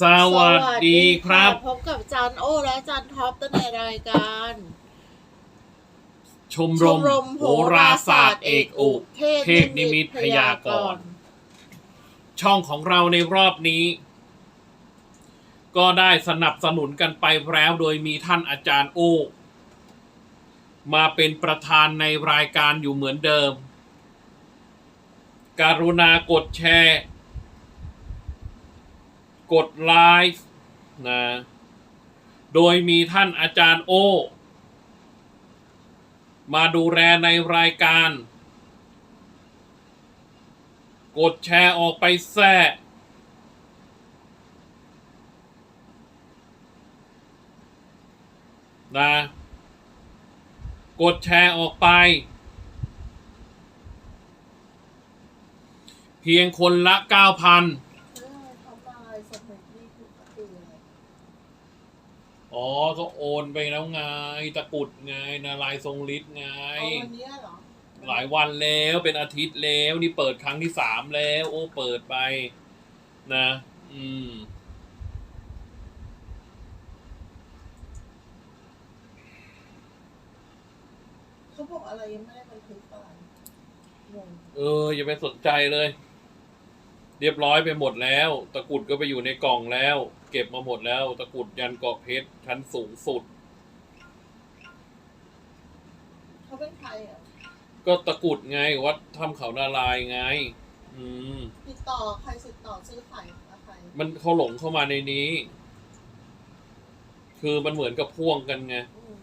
สวัสดีครับ พบกับจานโอและจานท็อปในรายการ ชมรมโหราศาสตร์เอกอุเทเทพนิมิตพยากรณ์ช่องของเราในรอบนี้ ก็ได้สนับสนุนกันไปแล้ว โดยมีท่านอาจารย์โอ มาเป็นประธานในรายการอยู่เหมือนเดิม การุณากดแชร์ กดไลฟ์นะโดยมีท่านอาจารย์โอ มาดูแลในรายการ กดแชร์ออกไปแซ่นะกดแชร์ออกไป เพียงคนละ 9,000 ทำลายสมุดนี่คือคืออะไร อ๋อ ก็โอนไปแล้วไง ตะกรุดไง นารายณ์ทรงฤทธิ์ไง เอาวันเนี้ยเหรอหลายวันแล้วเป็นอาทิตย์แล้ว นี่เปิดครั้งที่สามแล้ว โอ้เปิดไป นะ อืม เขาบอกอะไรยังไม่ได้บันทึกอะไรงง เออ อย่าไปสนใจเลย เรียบร้อยไปหมดแล้ว ตะกรุดก็ไปอยู่ในกล่องแล้ว เก็บมาหมดแล้ว ตะกรุดยันเกาะเพชรชั้นสูงสุด เขาเป็นใครอะ ก็ตะกรุดไงวัดถ้ำเขานารายณ์ไง อืม ติดต่อใครติดต่อซื้อขายกับใครมันเขาหลงเข้ามาในนี้ คือมันเหมือนกับพ่วงกันไง อืม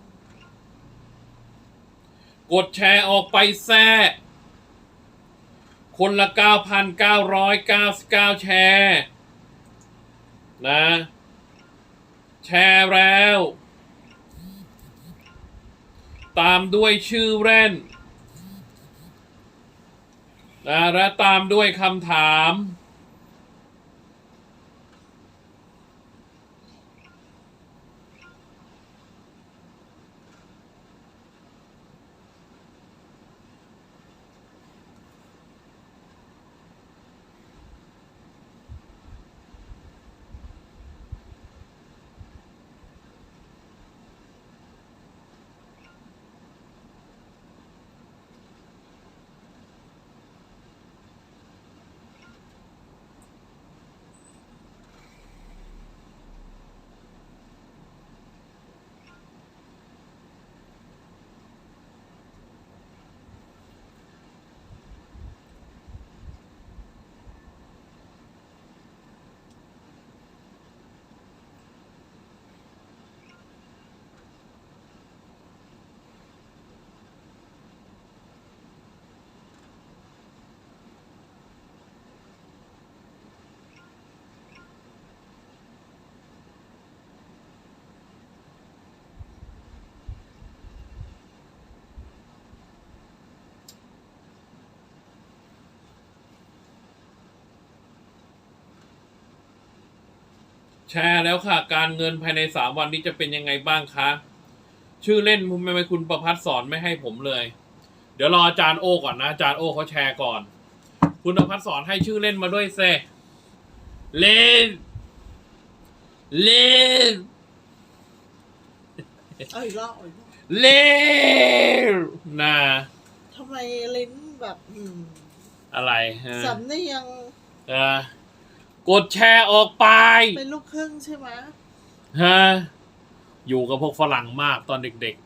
กดแชร์ออกไปแซ่ คนละ 9,999 แชร์ นะ แชร์แล้ว ตามด้วยชื่อเล่นนะและตามด้วยคำถาม แชร์แล้วค่ะ การเงินภายในสามวันนี้จะเป็นยังไงบ้างคะ ชื่อเล่นทำไมคุณประพัฒสอนไม่ให้ผมเลย เดี๋ยวรออาจารย์โอก่อนนะ อาจารย์โอเขาแชร์ก่อน คุณประพัฒสอนให้ชื่อเล่นมาด้วยเซเล่นเล่นเอาอีกรอบเอาอีกรอบเล่นนะทำไมลิ้นแบบอืมอะไรฮะสำเนียงเออ กดแชร์ออกไปเป็นลูกครึ่งใช่ไหมฮะอยู่กับพวกฝรั่งมากตอนเด็กๆ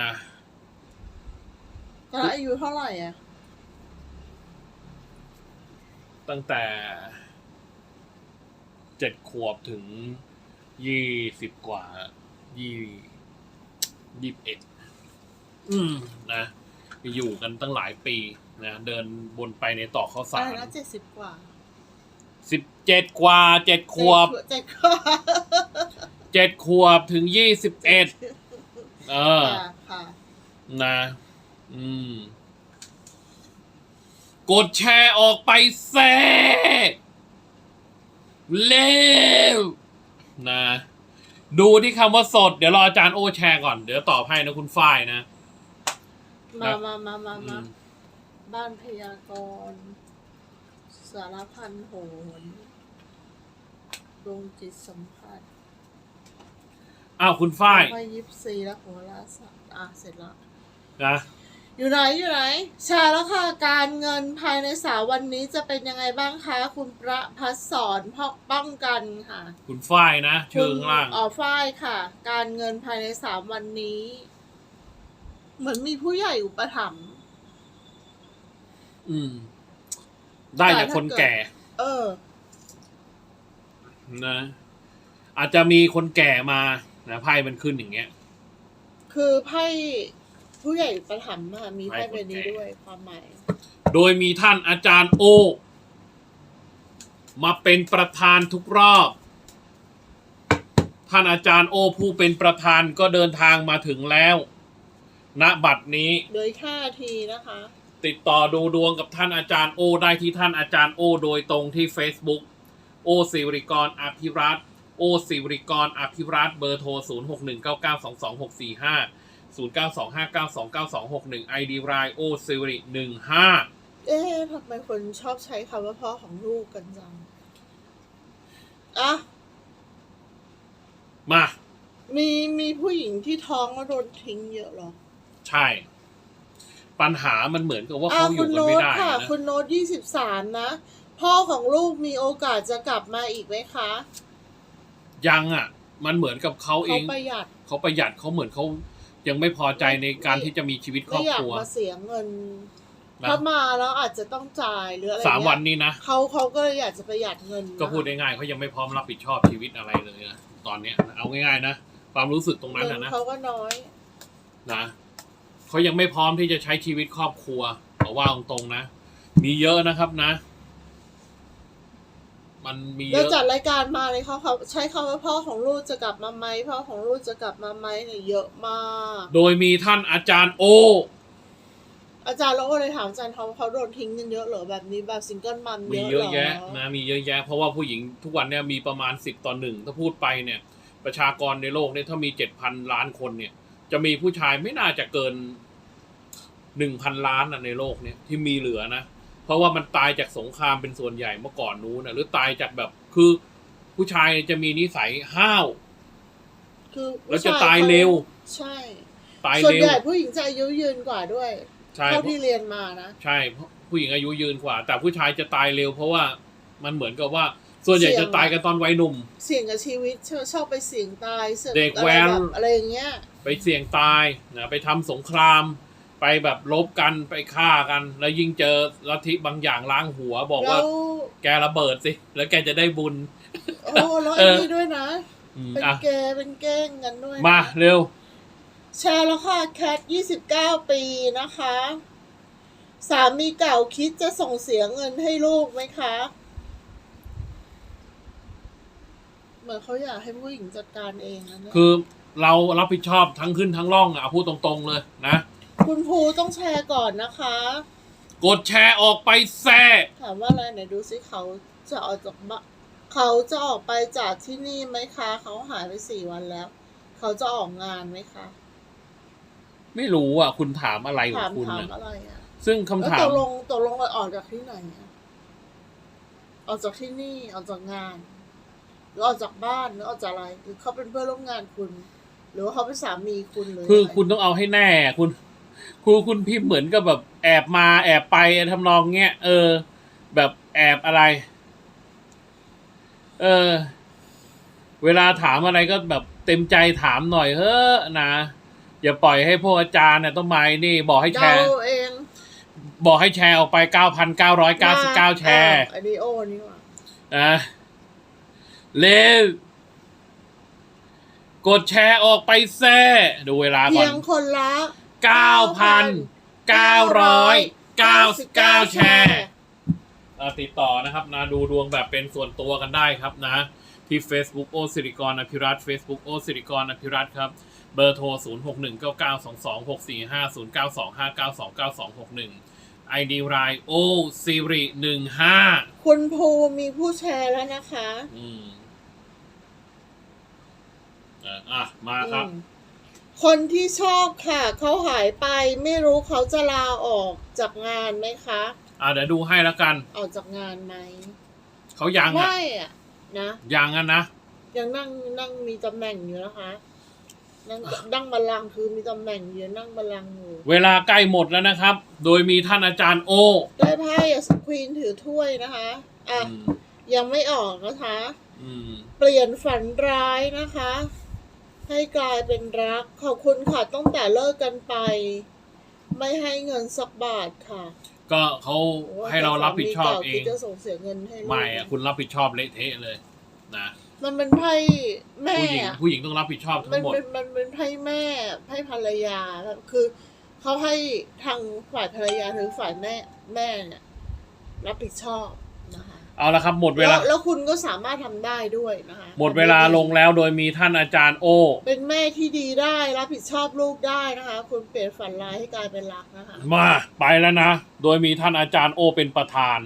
นะตอนนั้นอายุเท่าไหร่อะ ตั้งแต่เจ็ดขวบถึงยี่สิบกว่ายี่ยี่สิบเอ็ดอืมนะ อยู่กันตั้งหลายปี นะเดินบนไปในต่อกข้าวอะสาไรรนะเจ็ดสิบกว่าสิบเจ็ดกว่าเจ็ดขวบเจ็ดขวบเจ็ดขวบถึงยี่สิบเอ็ดเออค่ะค่ะนะ อืม กดแชร์ออกไปแซ่เร็วนะ ดูที่คำว่าสด เดี๋ยวรออาจารย์โอแชร์ก่อน เดี๋ยวตอบให้นะคุณฝ้ายนะ มามามามาอืมาม บ้านพยากรณ์สารพันโหนดวงจิตสัมผัสอ้าวคุณฝ้ายไปยิปซีแล้วโหราศาสตร์อะเสร็จแล้ว นะ อยู่ไหนอยู่ไหนแชร์แล้วค่ะการเงินภายในสามวันนี้จะเป็นยังไงบ้างคะคุณประพัสสอนพอกป้องกันค่ะคุณฝ้ายนะชื่อข้างล่างอ๋อฝ้ายค่ะ การเงินภายในสามวันนี้ เหมือนมีผู้ใหญ่อุปถัมภ์ อืม ได้จากคนแก่ เออ นะ อาจจะมีคนแก่มานะไพ่มันขึ้นอย่างเงี้ย คือไพ่ผู้ใหญ่อุประถมภ์อะมีไพ่ไพ่คนเป็นนี้แก่ด้วยความหมาย โดยมีท่านอาจารย์โอ มาเป็นประธานทุกรอบ ท่านอาจารย์โอผู้เป็นประธานก็เดินทางมาถึงแล้ว ณบัดนี้ โดยค่าทีนะคะ ติดต่อดูดวงกับท่านอาจารย์โอ ได้ที่ท่านอาจารย์โอ โดยตรงที่ Facebook โอสิริกรอภิรัตน์โอสิริกรอภิรัตน์เบอร์โทร 0 6 1 9 9 2 2 6 4 5 0 9 2 5 9 2 9 2 6 1 ID รายโอสิริ15เอ๊ะทำไมคนชอบใช้คำว่าพ่อของลูกกันจังอะมา มีมีผู้หญิงที่ท้องแล้วโดนทิ้งเยอะเหรอ ใช่ ปัญหามันเหมือนกับว่าอะเขาอคุยู่ณกันโน้ไม่ตได้ค่ะนะคุณโน้ตยี่สิบสามนะ พ่อของลูกมีโอกาสจะกลับมาอีกไหมคะ ยังอะ มันเหมือนกับเขาเอเขางประหยัดเขาประหยัดเขาเหมือนเขายังไม่พอใจในการที่จะมีชีวิตครไม่อบอยาคกรัวมาเสียเงินนะถ้ามาแล้วอาจจะต้องจ่ายหรืออะไรสามเงี้ยวันนี้นะเขาเขาก็เลยอยากจะประหยัดเงินนะก็พูดง่ายๆเขายังไม่พร้อมรับผิดชอบชีวิตอะไรเลยนะตอนเนี้ยเอาง่ายๆนะความรู้สึกตรงนั้นเงินะนนะเขาก็น้อย นะ เขายังไม่พร้อมที่จะใช้ชีวิตครอบครัวเอาว่าตรงๆนะ มีเยอะนะครับนะ มันมีเยแล้วอะ จัดรายการมาเลยเขาเขาใช้คำว่าพ่อของลูกจะกลับมาไหมพ่อของลูกจะกลับมาไหมเนี่ยเยอะมาก โดยมีท่านอาจารย์โอ อาจารย์เราก็เลยถามอาจารย์เขาเขาโดนทิ้งกันเยอะเหรอแบบนี้แบบซิงเกิลมัมมีเยอะเยอะเหรอแยะนะมีเยอะแยะ เพราะว่าผู้หญิงทุกวันเนี่ยมีประมาณสิบต่อหนึ่งถ้าพูดไปเนี่ย ประชากรในโลกเนี่ยถ้ามีเจ็ดพันล้านคนเนี่ย จะมีผู้ชายไม่น่าจะเกินหนึ่งพันล้านอะในโลกเนี่ยที่มีเหลือนะ เพราะว่ามันตายจากสงครามเป็นส่วนใหญ่เมื่อก่อนนู้นนะหรือตายจากแบบคือผู้ชายจะมีนิสัยห้าว คือแล้วจะผู้ชตายเร็ว ใช่ตายส่วนเร็ว ใหญ่ผู้หญิงจะอายุยืนกว่าด้วยใช่เท่าที่เรียนมานะใช่เพราะผู้หญิงอายุยืนกว่า แต่ผู้ชายจะตายเร็ว เพราะว่ามันเหมือนกับว่า ส่วนใหญ่จะตายกันตอนวัยหนุ่ม เสี่ยงกับชีวิตชอบชอบไปเสี่ยงตายสี่ยงเด็กอะไรแว้นบบอะไรอย่างเงี้ย ไปเสี่ยงตายนะไปทำสงคราม ไปแบบลบกันไปฆ่ากัน แล้วยิ่งเจอลัทธิบางอย่างล้างหัวบอกแล้ว่าวแกระเบิดสิ แล้วแกจะได้บุญ โอ้แล้วเอไอ้อนี่ด้วยนะ อืมเป็นอะ เกย์เป็นเก้งกันด้วยนะมาเร็ว แชร์แล้วค่ะแคทยี่สิบเก้าปีนะคะ สามีเก่าคิดจะส่งเสียเงินให้ลูกไหมคะ เหมือนเขาอยากให้ผู้หญิงจัดการเองนะเนี่ยคือ เรารับผิดชอบทั้งขึ้นทั้งล่องอะเอาพูดตรงๆเลยนะ คุณภูต้องแชร์ก่อนนะคะ กดแชร์ออกไปแซ่ถามว่าอะไรไหนดูสิเขาจะออกจากบ้านเขาจะออกไปจากที่นี่ไหมคะ เขาหายไปสี่วันแล้ว เขาจะออกงานไหมคะไม่รู้อะ คุณถามอะไรขอถางมคุณถามนะอะไรอะซึ่งคำแล้วถาตมกลงตกลงออกจากที่ไหนอะออกจากที่นี่ออกจากงานหรือออกจากบ้านหรือออกจากอะไรหรือเขาเป็นเพื่อนร่วมงานคุณ หรือว่าเขาเป็นสามีคุณหรือคืออะไรคุณต้องเอาให้แน่ คุณครูคุณพิมพ์เหมือนกับแบบแอบมาแอบไปทำนองเงี้ยเออ แบบแอบอะไร เออ เวลาถามอะไรก็แบบเต็มใจถามหน่อยเฮ้อะนะอย่าปล่อยให้พวกอาจารย์เนี่ยต้องมาไอ้นี่ บอกให้แชเดาร์เองบอกให้แชร์ออกไปเก้าพันเก้าร้อยเก้าสิบเก้าแชร์ไอดีโอนี่หว่านะเร็ว กดแชร์ออกไปแซ่ดูเวลาก่เพีอยน งคนละเก้าพันเก้าร้อยเก้าสิบเก้าแชร์เอ่อติดต่อนะครับนะดูดวงแบบเป็นส่วนตัวกันได้ครับนะ ที่ Facebook โอสิริกรอภิรัต Facebook โอสิริกรอภิรัตครับ เบอร์โทร 0 6 1 9 9 2 2 6 4 5 0 9 2 5 9 2 9 2 6 1 ID รายโอสิริ15คุณภูมีผู้แชร์แล้วนะคะ อืม อะอะมาครับอืมคนที่ชอบค่ะ เขาหายไปไม่รู้เขาจะลาออกจากงานไหมคะ อ่าเดี๋ยวดูให้แล้วกัน ออกจากงานไหม เขายังอะไม่อะนะยังอะนะ ยังนั่งนั่งมีตำแหน่งอยู่นะคะ นั่งนั่งบัลลังก์คือมีตำแหน่งอยู่นั่งบัลลังก์อยู่ เวลาใกล้หมดแล้วนะครับ โดยมีท่านอาจารย์โอ ได้ไพ่สควีนถือถ้วยนะคะอะอืมยังไม่ออกนะคะ อืม เปลี่ยนฝันร้ายนะคะ ให้กลายเป็นรัก ขอบคุณค่ะตั้งแต่เลิกกันไป ไม่ให้เงินสักบาทค่ะก็เขาให้เรารับผิดชอบเอคิดงจะส่งเสียเงินให้ลูกไม่อะคุณรับผิดชอบเละเทะเลยนะมันเป็นไพ่แม่ผู้หญิงอะผู้หญิงต้องรับผิดชอบมัทั้นงหมดเป็นมันเป็นไพ่แม่ไพ่ภรรยาแบบคือเขาให้ทางฝ่ายภรรยาหรือฝ่ายแม่แม่เนี่ยรับผิดชอบนะคะ เอาละครับหมดเวลา แแล้วคุณก็สามารถทำได้ด้วยนะคะหมดเวลาลงแล้วโดยมีท่านอาจารย์โอ เป็นแม่ที่ดีได้รับผิดชอบลูกได้นะคะ คุณเปลี่ยนฝันร้ายให้กลายเป็นรักนะคะ มาไปแล้วนะ โดยมีท่านอาจารย์โอเป็นประธาน